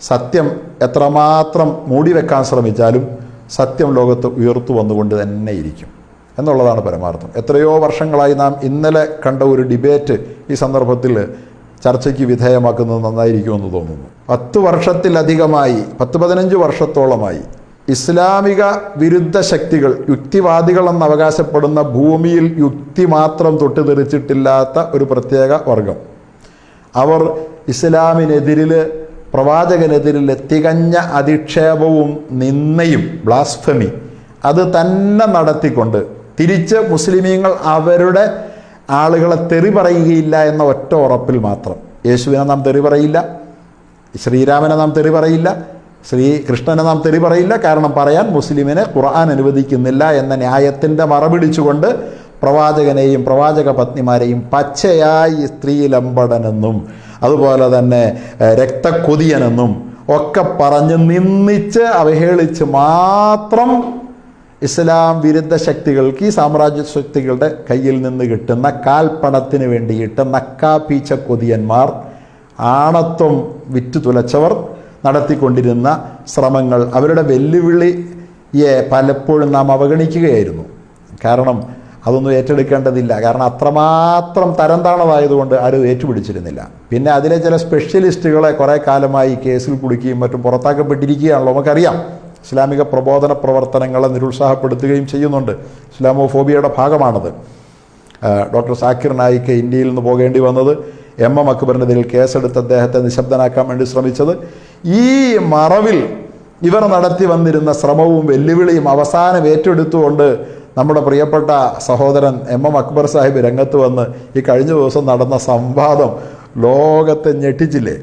സത്യം എത്രമാത്രം മൂടി വെക്കാൻ ശ്രമിച്ചാലും സത്യം ലോകത്ത് ഉയർത്തു വന്നുകൊണ്ട് തന്നെ ഇരിക്കും എന്നുള്ളതാണ് പരമാർത്ഥം. എത്രയോ വർഷങ്ങളായി നാം ഇന്നലെ കണ്ട ഒരു ഡിബേറ്റ് ഈ സന്ദർഭത്തിൽ ചർച്ചയ്ക്ക് വിധേയമാക്കുന്നത് നന്നായിരിക്കുമെന്ന് തോന്നുന്നു. പത്ത് വർഷത്തിലധികമായി പത്ത് പതിനഞ്ച് വർഷത്തോളമായി ഇസ്ലാമിക വിരുദ്ധ ശക്തികൾ യുക്തിവാദികളെന്ന് അവകാശപ്പെടുന്ന ഭൂമിയിൽ യുക്തി മാത്രം തൊട്ടുതെറിച്ചിട്ടില്ലാത്ത ഒരു പ്രത്യേക വർഗം. അവർ ഇസ്ലാമിനെതിരിൽ പ്രവാചകനെതിരിൽ തികഞ്ഞ അധിക്ഷേപവും നിന്നയും ബ്ലാസ്ഫമി അത് തന്നെ നടത്തിക്കൊണ്ട് തിരിച്ച് മുസ്ലിമീങ്ങൾ അവരുടെ ആളുകളെ തെറി പറയുകയില്ല എന്ന ഒറ്റ ഉറപ്പിൽ മാത്രം. യേശുവിനെ നാം തെറി പറയില്ല ശ്രീരാമനെ നാം തെറി പറയില്ല ശ്രീകൃഷ്ണനെ നാം തെറി പറയില്ല. കാരണം പറയാൻ മുസ്ലിമിനെ ഖുർആൻ അനുവദിക്കുന്നില്ല എന്ന ന്യായത്തിന്റെ മറപിടിച്ചുകൊണ്ട് പ്രവാചകനെയും പ്രവാചക പത്നിമാരെയും പച്ചയായി സ്ത്രീലമ്പടനെന്നും അതുപോലെ തന്നെ രക്തക്കൊതിയനെന്നും ഒക്കെ പറഞ്ഞ് നിന്ദിച്ച് അവഹേളിച്ച് മാത്രം ഇസ്ലാം വിരുദ്ധ ശക്തികൾക്ക് ഈ സാമ്രാജ്യ ശക്തികളുടെ കയ്യിൽ നിന്ന് കിട്ടുന്ന കാൽപ്പണത്തിന് വേണ്ടിയിട്ട് നക്കാപ്പീച്ച കൊതിയന്മാർ ആണത്വം വിറ്റു തുലച്ചവർ നടത്തിക്കൊണ്ടിരുന്ന ശ്രമങ്ങൾ അവരുടെ വെല്ലുവിളിയെ പലപ്പോഴും നാം അവഗണിക്കുകയായിരുന്നു. കാരണം അതൊന്നും ഏറ്റെടുക്കേണ്ടതില്ല. കാരണം അത്രമാത്രം തരംതാണമായതുകൊണ്ട് ആരും ഏറ്റുപിടിച്ചിരുന്നില്ല. പിന്നെ അതിലെ ചില സ്പെഷ്യലിസ്റ്റുകളെ കുറേ കാലമായി കേസിൽ കുടുക്കുകയും മറ്റും പുറത്താക്കപ്പെട്ടിരിക്കുകയാണല്ലോ. നമുക്കറിയാം. ഇസ്ലാമിക പ്രബോധന പ്രവർത്തനങ്ങളെ നിരുത്സാഹപ്പെടുത്തുകയും ചെയ്യുന്നുണ്ട്. ഇസ്ലാമോഫോബിയയുടെ ഭാഗമാണത്. ഡോക്ടർ സാക്കിർ നായിക്ക് ഇന്ത്യയിൽ നിന്ന് പോകേണ്ടി വന്നത് എം എം അക്ബറിനെതിരിൽ കേസെടുത്ത് അദ്ദേഹത്തെ നിശബ്ദനാക്കാൻ വേണ്ടി ശ്രമിച്ചത്. ഈ മറവിൽ ഇവർ നടത്തി വന്നിരുന്ന ശ്രമവും വെല്ലുവിളിയും അവസാനം ഏറ്റെടുത്തുകൊണ്ട് നമ്മുടെ പ്രിയപ്പെട്ട സഹോദരൻ എം എം അക്ബർ സാഹിബ് രംഗത്ത് വന്ന് ഈ കഴിഞ്ഞ ദിവസം നടന്ന സംവാദം ലോകത്തെ ഞെട്ടിച്ചില്ലേ?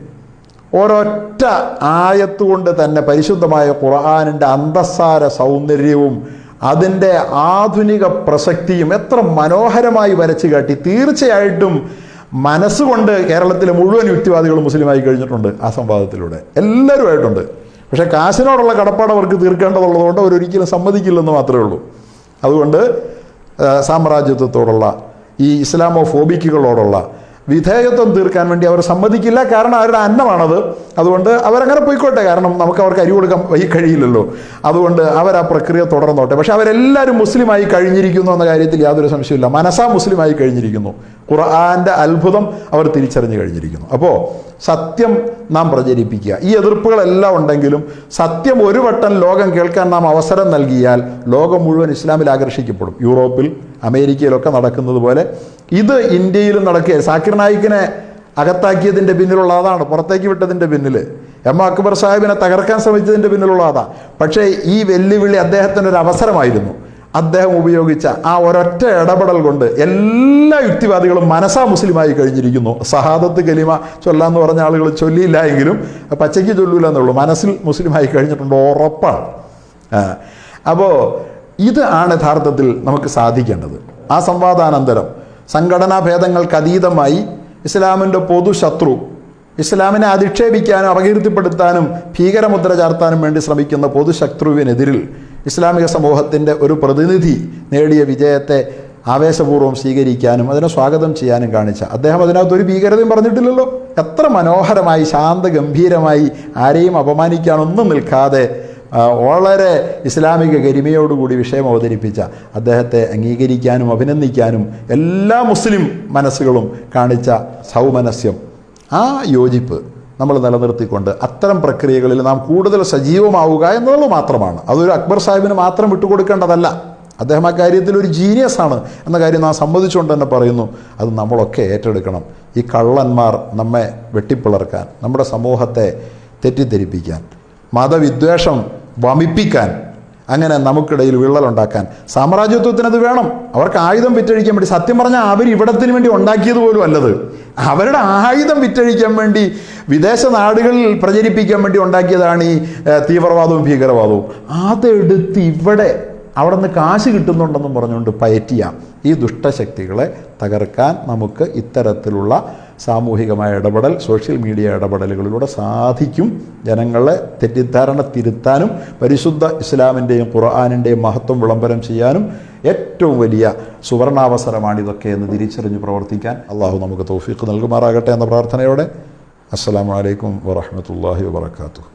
ഒരൊറ്റ ആയത്തുകൊണ്ട് തന്നെ പരിശുദ്ധമായ ഖുർആാനിന്റെ അന്തസ്സാര സൗന്ദര്യവും അതിന്റെ ആധുനിക പ്രസക്തിയും എത്ര മനോഹരമായി വരച്ചു കാട്ടി. തീർച്ചയായിട്ടും മനസ്സുകൊണ്ട് കേരളത്തിലെ മുഴുവൻ യുക്തിവാദികളും മുസ്ലിമായി കഴിഞ്ഞിട്ടുണ്ട് ആ സംവാദത്തിലൂടെ. എല്ലാവരുമായിട്ടുണ്ട്. പക്ഷേ കാശിനോടുള്ള കടപ്പാട് അവർക്ക് തീർക്കേണ്ടതുള്ളതുകൊണ്ട് അവരൊരിക്കലും സമ്മതിക്കില്ലെന്ന് മാത്രമേ ഉള്ളൂ. അതുകൊണ്ട് സാമ്രാജ്യത്വത്തോടുള്ള ഈ ഇസ്ലാമോ ഫോബിക്കുകളോടുള്ള വിധേയത്വം തീർക്കാൻ വേണ്ടി അവർ സമ്മതിക്കില്ല. കാരണം അവരുടെ അന്നമാണത്. അതുകൊണ്ട് അവരങ്ങനെ പോയിക്കോട്ടെ. കാരണം നമുക്ക് അവർക്ക് അരി കൊടുക്കാൻ വഴി കഴിയില്ലല്ലോ. അതുകൊണ്ട് അവർ ആ പ്രക്രിയ തുടർന്നോട്ടെ. പക്ഷെ അവരെല്ലാവരും മുസ്ലിമായി കഴിഞ്ഞിരിക്കുന്നു എന്ന കാര്യത്തിൽ യാതൊരു സംശയമില്ല മനസ്സാ മുസ്ലിമായി കഴിഞ്ഞിരിക്കുന്നു. ഖുർആാന്റെ അത്ഭുതം അവർ തിരിച്ചറിഞ്ഞു കഴിഞ്ഞിരിക്കുന്നു. അപ്പോൾ സത്യം നാം പ്രചരിപ്പിക്കുക. ഈ എതിർപ്പുകളെല്ലാം ഉണ്ടെങ്കിലും സത്യം ഒരു വട്ടം ലോകം കേൾക്കാൻ നാം അവസരം നൽകിയാൽ ലോകം മുഴുവൻ ഇസ്ലാമിൽ ആകർഷിക്കപ്പെടും. യൂറോപ്പിൽ അമേരിക്കയിലൊക്കെ നടക്കുന്നത് പോലെ ഇത് ഇന്ത്യയിലും നടക്കുക സാക്കിർ നായിക്കിനെ അകത്താക്കിയതിന്റെ പിന്നിലുള്ള അതാണ് പുറത്തേക്ക് വിട്ടതിന്റെ പിന്നിൽ എം അക്ബർ സാഹിബിനെ തകർക്കാൻ ശ്രമിച്ചതിന്റെ പിന്നിലുള്ള അതാ. പക്ഷേ ഈ വെല്ലുവിളി അദ്ദേഹത്തിന് ഒരു അവസരമായിരുന്നു. അദ്ദേഹം ഉപയോഗിച്ച ആ ഒരൊറ്റ ഇടപെടൽ കൊണ്ട് എല്ലാ യുക്തിവാദികളും മനസ്സാ മുസ്ലിമായി കഴിഞ്ഞിരിക്കുന്നു. സഹാദത്ത് കലിമ ചൊല്ലാന്ന് പറഞ്ഞ ആളുകൾ ചൊല്ലിയില്ല എങ്കിലും പച്ചയ്ക്ക് ചൊല്ലൂല എന്നുള്ളൂ. മനസ്സിൽ മുസ്ലിമായി കഴിഞ്ഞിട്ടുണ്ട് ഉറപ്പാണ്. അപ്പോൾ ഇത് ആണ് യഥാർത്ഥത്തിൽ നമുക്ക് സാധിക്കേണ്ടത്. ആ സംവാദാനന്തരം. സംഘടനാ ഭേദങ്ങൾക്ക് അതീതമായി ഇസ്ലാമിന്റെ പൊതുശത്രു ഇസ്ലാമിനെ അധിക്ഷേപിക്കാനും അപകീർത്തിപ്പെടുത്താനും ഭീകരമുദ്ര ചാർത്താനും വേണ്ടി ശ്രമിക്കുന്ന പൊതുശത്രുവിനെതിരിൽ ഇസ്ലാമിക സമൂഹത്തിന്റെ ഒരു പ്രതിനിധി നേടിയ വിജയത്തെ ആവേശപൂർവം സ്വീകരിക്കാനും അതിനെ സ്വാഗതം ചെയ്യാനും കാണിച്ച. അദ്ദേഹം അതിനകത്ത് ഒരു ഭീകരതയും പറഞ്ഞിട്ടില്ലല്ലോ. എത്ര മനോഹരമായി ശാന്തഗംഭീരമായി ആരെയും അപമാനിക്കാനൊന്നും നിൽക്കാതെ വളരെ ഇസ്ലാമിക ഗരിമയോടുകൂടി വിഷയം അവതരിപ്പിച്ച അദ്ദേഹത്തെ അംഗീകരിക്കാനും അഭിനന്ദിക്കാനും എല്ലാ മുസ്ലിം മനസ്സുകളും കാണിച്ച സൗമനസ്യം. ആ യോജിപ്പ് നമ്മൾ നിലനിർത്തിക്കൊണ്ട് അത്തരം പ്രക്രിയകളിൽ നാം കൂടുതൽ സജീവമാവുക എന്നുള്ളത് മാത്രമാണ്. അതൊരു അക്ബർ സാഹിബിന് മാത്രം വിട്ടുകൊടുക്കേണ്ടതല്ല. അദ്ദേഹം ആ കാര്യത്തിൽ ഒരു ആണ് എന്ന കാര്യം നാം സമ്മതിച്ചുകൊണ്ട് തന്നെ പറയുന്നു. അത് നമ്മളൊക്കെ ഏറ്റെടുക്കണം. ഈ കള്ളന്മാർ നമ്മെ വെട്ടിപ്പിളർക്കാൻ നമ്മുടെ സമൂഹത്തെ തെറ്റിദ്ധരിപ്പിക്കാൻ. മതവിദ്വേഷം വമിപ്പിക്കാൻ അങ്ങനെ നമുക്കിടയിൽ വിള്ളലുണ്ടാക്കാൻ. സാമ്രാജ്യത്വത്തിന് അത് വേണം. അവർക്ക് ആയുധം വിറ്റഴിക്കാൻ വേണ്ടി. സത്യം പറഞ്ഞാൽ അവർ ഇവിടത്തിന് വേണ്ടി ഉണ്ടാക്കിയത് പോലും അല്ലത്. അവരുടെ ആയുധം വിറ്റഴിക്കാൻ വേണ്ടി വിദേശ നാടുകളിൽ പ്രചരിപ്പിക്കാൻ വേണ്ടി ഉണ്ടാക്കിയതാണ് ഈ തീവ്രവാദവും ഭീകരവാദവും. അതെടുത്ത് ഇവിടെ അവിടെ നിന്ന് കാശ് കിട്ടുന്നുണ്ടെന്നും പറഞ്ഞുകൊണ്ട് പയറ്റിയ ഈ ദുഷ്ടശക്തികളെ തകർക്കാൻ നമുക്ക് ഇത്തരത്തിലുള്ള സാമൂഹികമായ ഇടപെടൽ സോഷ്യൽ മീഡിയ ഇടപെടലുകളിലൂടെ സാധിക്കും. ജനങ്ങളെ തെറ്റിദ്ധാരണ തിരുത്താനും പരിശുദ്ധ ഇസ്ലാമിന്റെയും ഖുർആാനിന്റെയും മഹത്വം വിളംബരം ചെയ്യാനും ഏറ്റവും വലിയ സുവർണാവസരമാണിതൊക്കെ എന്ന് തിരിച്ചറിഞ്ഞ് പ്രവർത്തിക്കാൻ അള്ളാഹു നമുക്ക് തൗഫീഖ് നൽകുമാറാകട്ടെ എന്ന പ്രാർത്ഥനയോടെ. അസ്സാം വലൈക്കും വാഹമത്തല്ലാഹി വാത്തു